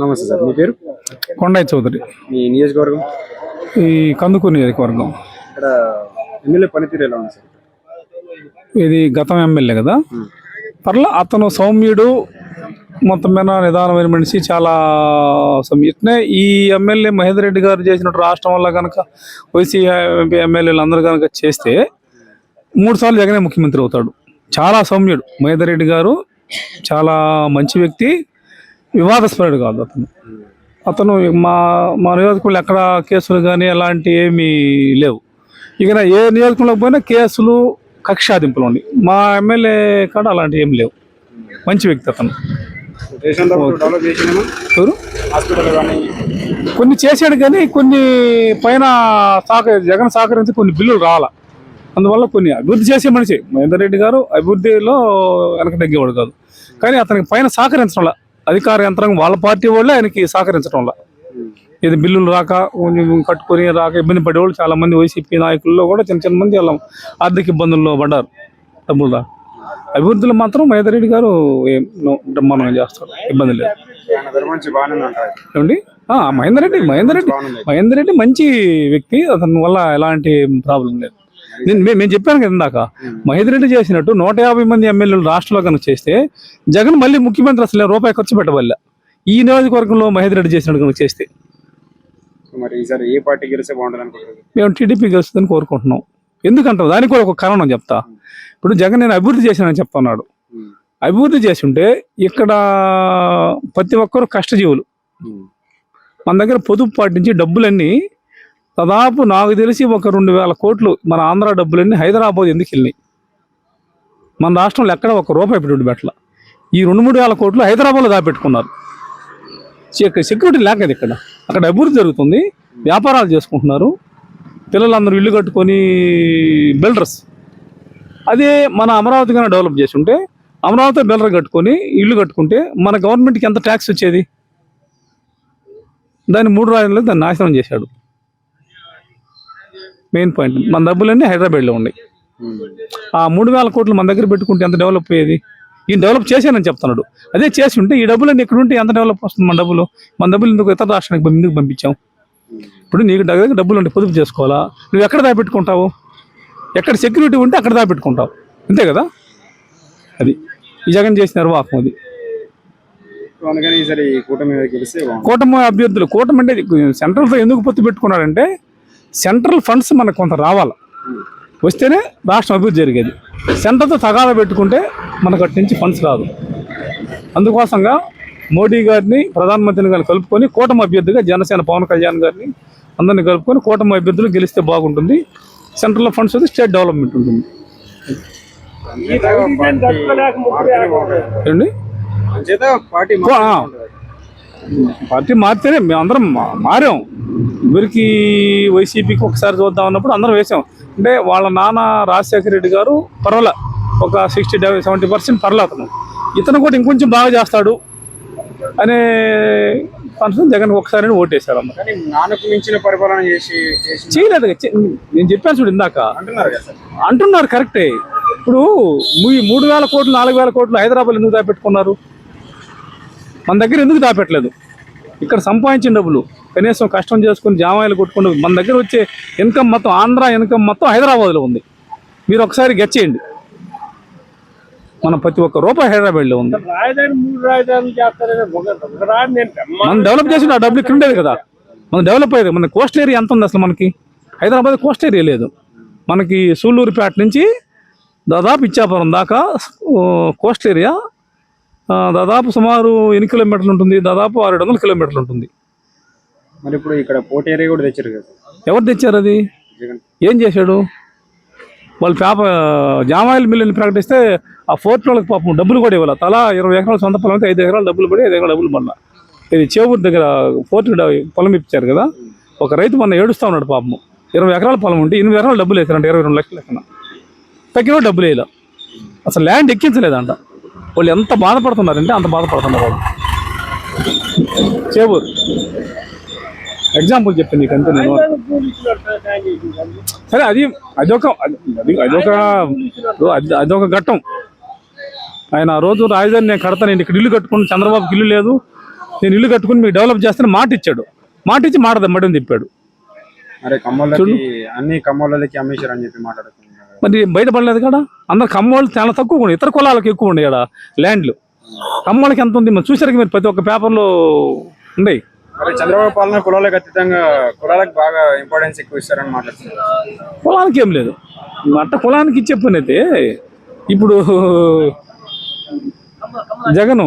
నమస్తే సార్. మీ పేరు? కొండయ్య చౌదరి. మీ నియోజకవర్గం? ఈ కందుకూరు నియోజకవర్గం. ఇక్కడ ఎమ్మెల్యే పనితీరు ఎలా ఉంది సార్? ఇది గతం ఎమ్మెల్యే కదా. పర్లా అతను సౌమ్యుడు మొత్తం మీద నిదానమైన మనిషి చాలా సౌమ్య- ఇట్నే ఈ ఎమ్మెల్యే మహేందర్ రెడ్డి గారు చేసినట్టు రాష్ట్రం వల్ల కనుక వైసీ ఎమ్మెల్యేలు అందరూ కనుక చేస్తే మూడు సార్లు జగనే ముఖ్యమంత్రి అవుతాడు. చాలా సౌమ్యుడు. మహేందర్ రెడ్డి గారు చాలా మంచి వ్యక్తి. వివాదాస్పరుడు కాదు అతను. అతను మా మా నియోజకవర్గంలో ఎక్కడ కేసులు కానీ అలాంటి ఏమీ లేవు. ఇక ఏ నియోజకవర్గంలో పోయినా కేసులు కక్షాదింపులు ఉన్నాయి మా ఎమ్మెల్యే కాడ అలాంటివి ఏం లేవు. మంచి వ్యక్తి అతను. కొన్ని చేశాడు కానీ కొన్ని పైన సహక జగన్ సహకరించి కొన్ని బిల్లులు రావాల. అందువల్ల కొన్ని అభివృద్ధి చేసే మనిషి. మహేందర్ రెడ్డి గారు అభివృద్ధిలో వెనక తగ్గేవాడు కాదు. కానీ అతనికి పైన సహకరించడం అధికార యంత్రాంగం వాళ్ళ పార్టీ వాళ్ళే ఆయనకి సహకరించడం వల్ల. ఇది బిల్లులు రాక కొంచెం కట్టుకొని రాక ఇబ్బంది పడేవాళ్ళు చాలా మంది వైసీపీ నాయకుల్లో కూడా చిన్న చిన్న మంది వాళ్ళ ఆర్థిక ఇబ్బందుల్లో పడ్డారు డబ్బులు రా అభివృద్ధిలో మాత్రం మహేందర్ రెడ్డి గారు ఏం బ్రహ్మాండంగా చేస్తారు ఇబ్బంది లేదు. ఏమండి? ఆ, మహేందర్ రెడ్డి మహేందర్ రెడ్డి మహేందర్ రెడ్డి మంచి వ్యక్తి అతని వల్ల ఎలాంటి ప్రాబ్లం లేదు. నేను మేము చెప్పాను కదా ఇందాక. మహేందర్ రెడ్డి చేసినట్టు నూట యాభై మంది ఎమ్మెల్యేలు రాష్ట్రంలో కనుక చేస్తే జగన్ మళ్ళీ ముఖ్యమంత్రి అసలు రూపాయి ఖర్చు పెట్టవల్ల ఈ నియోజకవర్గంలో మహేందర్ రెడ్డి చేసినట్టు కనుక చేస్తే. మరి ఈసారి ఏ పార్టీ గెలిస్తే బాగుంటుంది అనుకుంటారు మేము టీడీపీ గెలుస్తుందని కోరుకుంటున్నాం. ఎందుకంటాం దానికి కూడా ఒక కారణం చెప్తా. ఇప్పుడు జగన్ నేను అభివృద్ధి చేశానని చెప్తున్నాడు. అభివృద్ధి చేసి ఉంటే ఇక్కడ ప్రతి ఒక్కరు కష్టజీవులు. మన దగ్గర పొదుపు పాటి నుంచి డబ్బులన్నీ దాదాపు నాకు తెలిసి ఒక రెండు వేల కోట్లు మన ఆంధ్ర డబ్బులన్నీ హైదరాబాద్ ఎందుకు వెళ్ళినాయి? మన రాష్ట్రంలో ఎక్కడ ఒక రూపాయి పెట్టుబడి పెట్టల? ఈ రెండు మూడు వేల కోట్లు హైదరాబాద్లో దాపెట్టుకున్నారు. సెక్యూరిటీ లేకది ఇక్కడ. అక్కడ అభివృద్ధి జరుగుతుంది. వ్యాపారాలు చేసుకుంటున్నారు. పిల్లలందరూ ఇల్లు కట్టుకొని బిల్డర్స్. అదే మన అమరావతి కన్నా డెవలప్ చేసి ఉంటే అమరావతి బిల్డర్ కట్టుకొని ఇల్లు కట్టుకుంటే మన గవర్నమెంట్కి ఎంత ట్యాక్స్ వచ్చేది? దాన్ని మూడు రాజుల్లో దాన్ని నాశనం చేశాడు. Main point. మన డబ్బులన్నీ హైదరాబాద్లో ఉన్నాయి. ఆ మూడు వేల కోట్లు మన దగ్గర పెట్టుకుంటే ఎంత డెవలప్ అయ్యేది? ఈ డెవలప్ చేశానని చెప్తున్నాడు. అదే చేసి ఉంటే ఈ డబ్బులన్నీ ఇక్కడ ఉంటే ఎంత డెవలప్ వస్తుంది మన డబ్బులు? మన డబ్బులు ఎందుకు ఇతర రాష్ట్రానికి ఎందుకు పంపించాం? ఇప్పుడు నీకు దగ్గర డబ్బులు ఉంటే పొదుపు చేసుకోవాలా? నువ్వు ఎక్కడ దాపెట్టుకుంటావు? ఎక్కడ సెక్యూరిటీ ఉంటే అక్కడ దాపెట్టుకుంటావు. అంతే కదా? అది. ఈ జగన్ చేసిన నిర్వాహకం అది. కూటమి అభ్యర్థులు కూటమి అంటే సెంట్రల్తో ఎందుకు పొత్తు పెట్టుకున్నారంటే సెంట్రల్ ఫండ్స్ మనకు కొంత రావాలి. వస్తేనే రాష్ట్రం అభివృద్ధి జరిగేది. సెంటర్తో తగాద పెట్టుకుంటే మనకు అటు నుంచి ఫండ్స్ రాదు. అందుకోసంగా మోడీ గారిని ప్రధానమంత్రిని గారిని కలుపుకొని కూటమి అభ్యర్థిగా జనసేన పవన్ కళ్యాణ్ గారిని అందరిని కలుపుకొని కూటమి అభ్యర్థులు గెలిస్తే బాగుంటుంది. సెంట్రల్లో ఫండ్స్ వస్తే స్టేట్ డెవలప్మెంట్ ఉంటుంది. పార్టీ మారితేనే బాగుంటుంది. ఏమండి అంచేత పార్టీ ఆ. పార్టీ మారితేనే మేము అందరం మా- మారాం. ఊరికి వైసీపీకి ఒకసారి చూద్దాం అన్నప్పుడు అందరం వేసాం. అంటే వాళ్ళ నాన్న రాజశేఖర రెడ్డి గారు పర్వాలే ఒక సిక్స్టీ సెవెంటీ పర్సెంట్ పర్లే అతను. ఇతను కూడా ఇంకొంచెం బాగా చేస్తాడు అనే కాన్ఫిడెన్స్ జగన్ ఒకసారి ఓటేశారు కానీ నాన్నకు మించిన పరిపాలన చేసి చేయలేదు నేను చెప్పాను చూడు ఇందాక. అంటున్నారు కదా సార్. అంటున్నారు కరెక్టే. ఇప్పుడు ఈ మూడు వేల కోట్లు నాలుగు వేల కోట్లు హైదరాబాద్ ఎందుకు దాపెట్టుకున్నారు? మన దగ్గర ఎందుకు దాపెట్టలేదు? ఇక్కడ సంపాదించిన డబ్బులు. కనీసం కష్టం చేసుకుని జామాయిలు కొట్టుకుంటూ మన దగ్గర వచ్చే ఇన్కమ్ మొత్తం ఆంధ్ర ఇన్కమ్ మొత్తం హైదరాబాద్లో ఉంది. మీరు ఒకసారి గెచ్చేయండి మన ప్రతి ఒక్క రూపాయి హైదరాబాద్లో ఉంది. మనం డెవలప్ చేసిన ఆ డబ్బులు ఇక్కడ ఉండేది కదా. మనం డెవలప్ అయ్యేది మన కోస్ట్ ఏరియా ఎంత ఉంది అసలు మనకి? హైదరాబాద్ కోస్ట్ ఏరియా లేదు. మనకి సూళ్ళూరుపేట నుంచి దాదాపు ఇచ్చాపురం దాకా కోస్ట్ ఏరియా దాదాపు సుమారు ఎన్ని కిలోమీటర్లు ఉంటుంది? దాదాపు ఆరు వందల కిలోమీటర్లు ఉంటుంది. మరి ఇప్పుడు ఇక్కడ పోటీ ఏరియా కూడా తెచ్చారు కదా ఎవరు తెచ్చారు అది? జగన్. ఏం చేశాడు? వాళ్ళు పేపర్ జామాయిల్ మిల్లుని ప్రకటిస్తే ఆ ఫోర్ట్ వాళ్ళకి పాపం డబ్బులు కూడా ఇవ్వాలి? తలా ఇరవై ఎకరాల సొంత పొలం అయితే ఐదు ఎకరాలు డబ్బులు పడి ఐదు ఎకరాలు డబ్బులు పడినా. ఇది చేవూరు దగ్గర ఫోర్ట్ పొలం ఇప్పించారు కదా? ఒక రైతు మొన్న ఏడుస్తా ఉన్నాడు పాపం. ఇరవై ఎకరాల పొలం ఉంటే ఎనిమిది ఎకరాలు డబ్బులు వేసారంట ఇరవై రెండు లక్షలు లెక్కన. తగ్గిన డబ్బులు వేయలే. అసలు ల్యాండ్ ఎక్కించలేదంట. వాళ్ళు ఎంత బాధపడుతున్నారంటే అంత బాధపడుతున్నారు వాళ్ళు. చేవూరు. ఎగ్జాంపుల్ చెప్తాను నీకు అంతే నేను సరే అది అదొక అది అదొక అది- అదొక ఘట్టం. ఆయన ఆ రోజు రాజధాని నేను కడతాను నేను ఇక్కడ ఇల్లు కట్టుకుని చంద్రబాబుకి ఇల్లు లేదు. నేను ఇల్లు కట్టుకుని మీకు డెవలప్ చేస్తాను మాట ఇచ్చాడు మాట ఇచ్చి మాట మడం తిప్పాడు. మరి కమ్మోళ్ళకి అన్ని కమ్మోళ్ళకి అమ్మేశారు అని చెప్పి మాట్లాడుతున్నారు. మరి బయటపడలేదు కదా? అందరు కమ్మోళ్ళు చాలా తక్కువ ఉన్నాయి. ఇతర కులాలకు ఎక్కువ ఉన్నాయి ఇక్కడ ల్యాండ్లు. కమ్మోళ్ళకి ఎంత ఉంది? మరి చూసారు మీరు ప్రతి ఒక్క పేపర్లో ఉన్నాయి. మరి చంద్రబాబు పాలన కులాలకు అతీతంగా కులాలకు బాగా ఇంపార్టెన్స్ ఎక్కువ ఇస్తారని మాట్లాడుతున్నారు. కులానికి ఏం లేదు. మట్ట కులానికి ఇచ్చే పని అయితే ఇప్పుడు జగను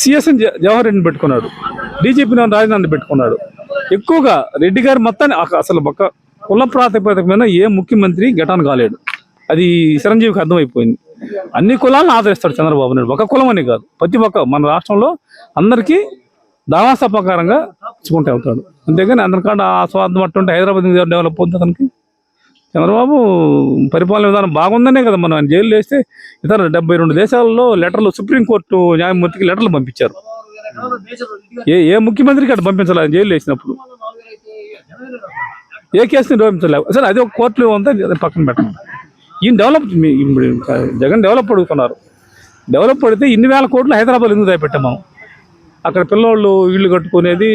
సిఎస్ఎన్ జవహర్ రెడ్డిని పెట్టుకున్నాడు. డీజీపీ రాజధాని పెట్టుకున్నాడు. ఎక్కువగా రెడ్డి గారు మొత్తాన్ని అసలు ఒక కుల ప్రాతిపదిక మీద ఏ ముఖ్యమంత్రి ఘటాన్ని కాలేడు అది చిరంజీవికి అర్థమైపోయింది. అన్ని కులాలను ఆదరిస్తాడు చంద్రబాబు నాయుడు. ఒక కులం అని కాదు. ప్రతి ఒక్క మన రాష్ట్రంలో అందరికీ దావాస ప్రకారంగా ఇచ్చుకుంటూ వెళ్తాడు. అంతేగాని అందరికంటే ఆ స్వార్థం అట్టుంటే హైదరాబాద్ డెవలప్ అవుతుంది అతనికి? చంద్రబాబు పరిపాలన విధానం బాగుందనే కదా మనం ఆయన జైలు వేస్తే ఇతర డెబ్బై రెండు దేశాల్లో లెటర్లు సుప్రీంకోర్టు న్యాయమూర్తికి లెటర్లు పంపించారు. ఏ ఏ ముఖ్యమంత్రికి అటు పంపించాలి ఆయన జైలు వేసినప్పుడు? ఏ కేసుని నిరోధించలేవు సరే అది ఒక కోర్టులో ఉంటే పక్కన పెట్టండి. ఈయన డెవలప్ జగన్ డెవలప్ అడుగుతున్నారు. డెవలప్ అడిగితే ఇన్ని వేల కోట్లు హైదరాబాద్ ఎందుకు దాపెట్టాం మనం? అక్కడ పిల్లోళ్ళు ఇళ్ళు కట్టుకునేది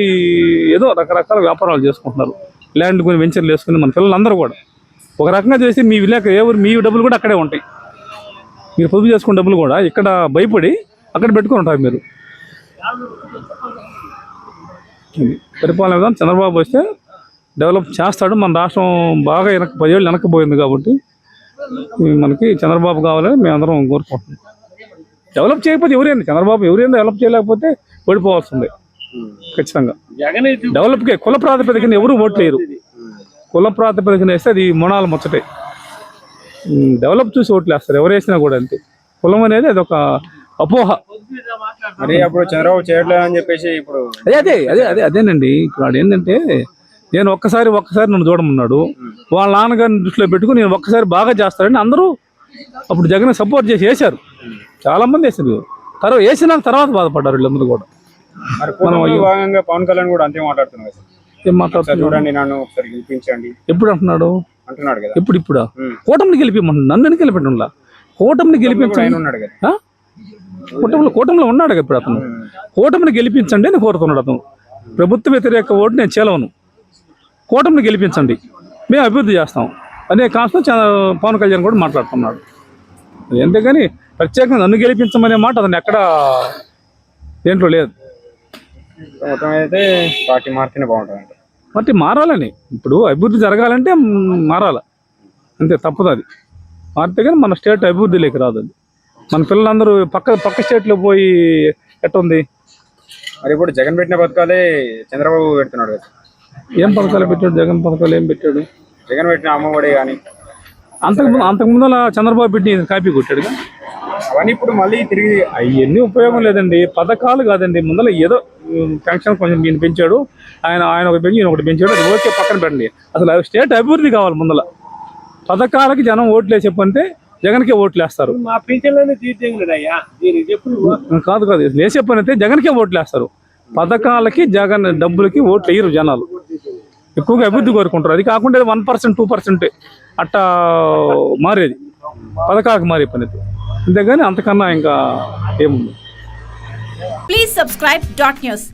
ఏదో రకరకాల వ్యాపారాలు చేసుకుంటున్నారు. ల్యాండ్ కొని వెంచర్లు వేసుకుని మన పిల్లలందరూ కూడా. ఒక రకంగా చేసి మీ విలేక ఎవరు మీ డబ్బులు కూడా అక్కడే ఉంటాయి. మీరు పొదుపు చేసుకున్న డబ్బులు కూడా ఇక్కడ భయపడి అక్కడ పెట్టుకుని ఉంటారు మీరు. పరిపాలన విధానం చంద్రబాబు వస్తే డెవలప్ చేస్తాడు. మన రాష్ట్రం బాగా వెనక పదేళ్ళు వెనకపోయింది కాబట్టి మనకి చంద్రబాబు కావాలని మేమందరం కోరుకుంటున్నాం. డెవలప్ చేయకపోతే ఎవరైనా చంద్రబాబు ఎవరైనా డెవలప్ చేయలేకపోతే ఓడిపోవాల్సిందే. ఖచ్చితంగా. డెవలప్కే కుల ప్రాతిపదికన ఎవరు ఓట్లేరు కుల ప్రాతిపదికన వేస్తే అది మొనాలు ముచ్చటే. డెవలప్ చూసి ఓట్లు వేస్తారు. ఎవరు వేసినా కూడా అంతే. కులం అనేది అది ఒక అపోహ. మరి అప్పుడు చంద్రబాబు చేయట్లేదు అని చెప్పేసి ఇప్పుడు అదే అదే అదే అదే అదేనండి. ఇప్పుడు ఏంటంటే నేను ఒక్కసారి ఒక్కసారి నన్ను చూడమన్నాడు. వాళ్ళ నాన్నగారిని దృష్టిలో పెట్టుకుని నేను ఒక్కసారి బాగా చేస్తారని అందరూ అప్పుడు జగన్ సపోర్ట్ చేసి వేశారు. చాలా మంది వేసారు తర్వాత వేసినాక తర్వాత బాధపడ్డారు వీళ్ళందరూ కూడా. భాగంగా పవన్ కళ్యాణ్ కూడా అంతే మాట్లాడుతున్నారు. ఏం చూడండి నన్ను ఒకసారి గెలిపించండి. ఎప్పుడు అంటున్నాడు? అంటున్నాడు కదా. ఇప్పుడా? ఉమ్. కూటమిని గెలిపిమంటున్నాడు నన్ను గెలిపెట్టంలా కూటమిని గెలిపించండి. ఉన్నాడు కదా? కూటమిలో కూటమిలో ఉన్నాడు కదా ఇప్పుడు అతను. కూటమిని గెలిపించండి అని కోరుతున్నాడు అతను. ప్రభుత్వ వ్యతిరేక ఓటు నేను చేలవను. కూటమిని గెలిపించండి. మేము అభివృద్ధి చేస్తాం. అనే కాన్సెప్ట్ పవన్ కళ్యాణ్ కూడా మాట్లాడుతున్నాడు. అంతేగాని ప్రత్యేకంగా నన్ను గెలిపించమనే మాట అతను ఎక్కడ దేంట్లో లేదు. మొత్తం అయితే పార్టీ మారితేనే బాగుంటుంది మరి మారాలని. ఇప్పుడు అభివృద్ధి జరగాలంటే మారాల. అంతే తప్పదు అది. మారితే కానీ మన స్టేట్ అభివృద్ధిలోకి రాదు అది. మన పిల్లలందరూ పక్క పక్క స్టేట్లో పోయి ఎట్టుంది? మరి ఇప్పుడు జగన్ పెట్టిన పథకాలే చంద్రబాబు పెడుతున్నాడు కదా. ఏం పథకాలు పెట్టాడు? జగన్ పథకాలు ఏం పెట్టాడు? జగన్ పెట్టిన అమ్మఒడి కానీ అంతకుముందు అంతకుముందు అలా చంద్రబాబు పెట్టి ఈయన కాపీ కొట్టాడుగా? అవన్నీ ఇప్పుడు మళ్ళీ తిరిగి అవన్నీ ఉపయోగం లేదండి. పథకాలు కాదండి. ముందర ఏదో పెన్షన్ కొంచెం ఈయన పెంచాడు. ఆయన ఆయన ఒకటి పెంచి ఒకటి పెంచాడు. అది ఓకే పక్కన పెట్టండి. అసలు స్టేట్ అభివృద్ధి కావాలి ముందల. పథకాలకి జనం ఓట్లు వేసే పంటే జగన్కే ఓట్లు వేస్తారు. కాదు కాదు. వేసే పని అయితే జగన్కే ఓట్లు వేస్తారు పథకాలకి జగన్ డబ్బులకి ఓట్లు వేయరు జనాలు. ఎక్కువగా అభివృద్ధి కోరుకుంటారు. అది కాకుండా వన్ పర్సెంట్ టూ పర్సెంట్ అట్టా మారేది. పథకాలకు మారే పని అయితే అంతేగాని అంతకన్నా ఇంకా ఏముంది ప్లీజ్ సబ్స్క్రైబ్ డాట్ న్యూస్